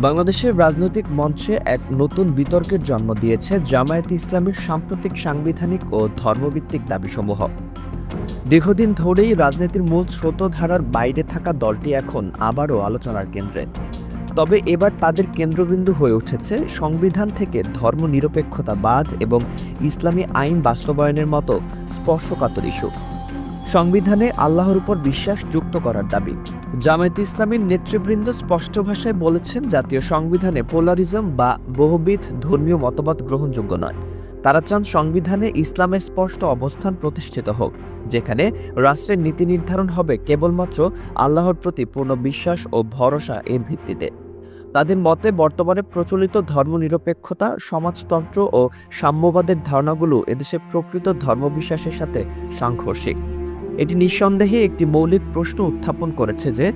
বাংলাদেশের রাজনৈতিক মঞ্চে এক নতুন বিতর্কের জন্ম দিয়েছে জামায়াতে ইসলামের সাম্প্রতিক সাংবিধানিক ও ধর্মভিত্তিক দাবিসমূহ। দীর্ঘদিন ধরেই রাজনীতির মূল স্রোতধারার বাইরে থাকা দলটি এখন আবারও আলোচনার কেন্দ্রে। তবে এবার তাদের কেন্দ্রবিন্দু হয়ে উঠেছে সংবিধান থেকে ধর্মনিরপেক্ষতা বাদ এবং ইসলামী আইন বাস্তবায়নের মতো স্পর্শকাতর ইস্যু। সংবিধানে আল্লাহর উপর বিশ্বাস যুক্ত করার দাবি। জামায়াতে ইসলামীর নেতৃবৃন্দ স্পষ্ট ভাষায় বলেছেন, জাতীয় সংবিধানে পোলারিজম বা বহুবিধ ধর্মীয় মতবাদ গ্রহণযোগ্য নয়। তারা চান সংবিধানে ইসলামের স্পষ্ট অবস্থান প্রতিষ্ঠিত হোক, যেখানে রাষ্ট্রের নীতি নির্ধারণ হবে কেবলমাত্র আল্লাহর প্রতি পূর্ণ বিশ্বাস ও ভরসা এর ভিত্তিতে। তাদের মতে, বর্তমানে প্রচলিত ধর্মনিরপেক্ষতা, সমাজতন্ত্র ও সাম্যবাদের ধারণাগুলো এদেশের প্রকৃত ধর্মবিশ্বাসের সাথে সাংঘর্ষিক। এটি নিঃসন্দেহে একটি মৌলিক প্রশ্ন উত্থাপন করেছে যে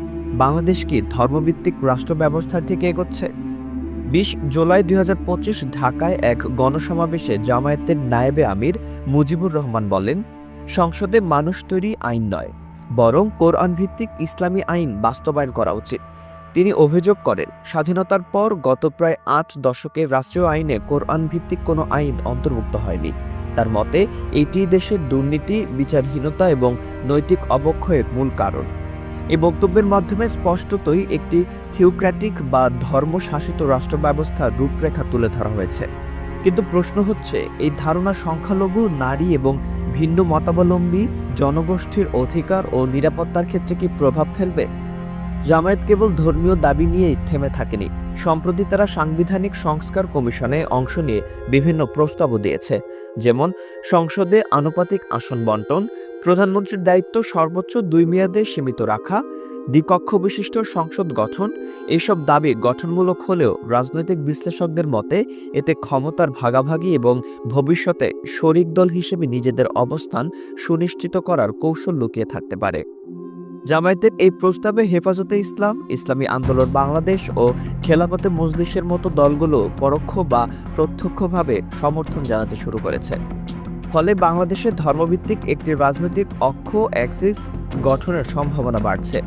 বাংলাদেশ কি ধর্মভিত্তিক রাষ্ট্র ব্যবস্থার থেকে এগোচ্ছে? বিশ জুলাই দু হাজার পঁচিশ ঢাকায় এক গণসমাবেশে জামায়াতের নায়েবে আমির মুজিবুর রহমান বলেন, সংসদে মানুষ তৈরি আইন নয়, বরং কোরআন ভিত্তিক ইসলামী আইন বাস্তবায়ন করা উচিত। তিনি অভিযোগ করেন, স্বাধীনতার পর গত প্রায় আট দশকে রাষ্ট্রীয় আইনে কোরআন ভিত্তিক কোনো আইন অন্তর্ভুক্ত হয়নি। তার মতে, এটি দেশের দুর্নীতি, বিচারহীনতা এবং নৈতিক অবক্ষয়ের মূল কারণ। এই বক্তব্যের মাধ্যমে স্পষ্টতই একটি থিওক্র্যাটিক বা ধর্মশাসিত রাষ্ট্র ব্যবস্থার রূপরেখা তুলে ধরা হয়েছে। কিন্তু প্রশ্ন হচ্ছে, এই ধারণা সংখ্যালঘু, নারী এবং ভিন্ন মতাবলম্বী জনগোষ্ঠীর অধিকার ও নিরাপত্তার ক্ষেত্রে কি প্রভাব ফেলবে? জামায়াত কেবল ধর্মীয় দাবি নিয়েই থেমে থাকেনি। সম্প্রতি তারা সাংবিধানিক সংস্কার কমিশনে অংশ নিয়ে বিভিন্ন প্রস্তাবও দিয়েছে, যেমন সংসদে আনুপাতিক আসন বন্টন, প্রধানমন্ত্রীর দায়িত্ব সর্বোচ্চ দুই মেয়াদে সীমিত রাখা, দ্বিকক্ষ বিশিষ্ট সংসদ গঠন, এসব দাবি গঠনমূলক হলেও রাজনৈতিক বিশ্লেষকদের মতে এতে ক্ষমতার ভাগাভাগি এবং ভবিষ্যতে শরিক দল হিসেবে নিজেদের অবস্থান সুনিশ্চিত করার কৌশল লুকিয়ে থাকতে পারে। জামায়াতের এই প্রস্তাবে হেফাজতে ইসলাম, ইসলামী আন্দোলন বাংলাদেশ ও খেলাফতে মজলিসের মতো দলগুলো পরোক্ষ বা প্রত্যক্ষভাবে সমর্থন জানাতে শুরু করেছে। ফলে বাংলাদেশে ধর্মভিত্তিক একটি রাজনৈতিক অক্ষ অ্যাক্সিস গঠনের সম্ভাবনা বাড়ছে।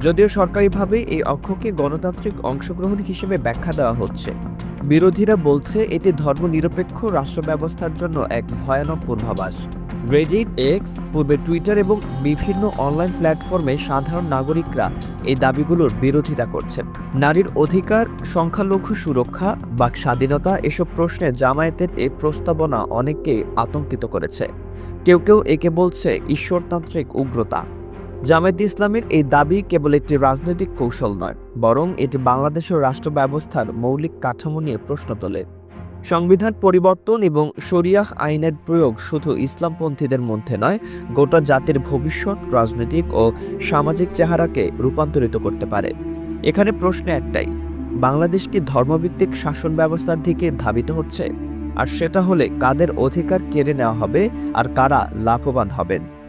যদিও সরকারিভাবে এই অক্ষকে গণতান্ত্রিক অংশগ্রহণ হিসেবে ব্যাখ্যা দেওয়া হচ্ছে। বিরোধীরা বলছে, এটি ধর্মনিরপেক্ষ রাষ্ট্র ব্যবস্থার জন্য এক ভয়ানক পূর্বাভাস। রেডিট এক্স পূর্বে টুইটার এবং বিভিন্ন অনলাইন প্ল্যাটফর্মে সাধারণ নাগরিকরা এই দাবিগুলোর বিরোধিতা করছেন। নারীর অধিকার, সংখ্যালঘু সুরক্ষা বাক স্বাধীনতা এসব প্রশ্নে জামায়াতের এই প্রস্তাবনা অনেককে আতঙ্কিত করেছে। কেউ কেউ একে বলছে ঈশ্বরতান্ত্রিক উগ্রতা। জামায়াত ইসলামের এই দাবি কেবল একটি রাজনৈতিক কৌশল নয়, বরং এটি বাংলাদেশের রাষ্ট্র ব্যবস্থার মৌলিক কাঠামো নিয়ে প্রশ্ন তোলে। সংবিধান পরিবর্তন এবং শরিয়াহ আইনের প্রয়োগ শুধু ইসলামপন্থীদের মধ্যে নয়, গোটা জাতির ভবিষ্যৎ, রাজনৈতিক ও সামাজিক চেহারাকে রূপান্তরিত করতে পারে। এখানে প্রশ্ন একটাই, বাংলাদেশ কি ধর্মভিত্তিক শাসন ব্যবস্থার দিকে ধাবিত হচ্ছে? আর সেটা হলে কাদের অধিকার কেড়ে নেওয়া হবে আর কারা লাভবান হবেন?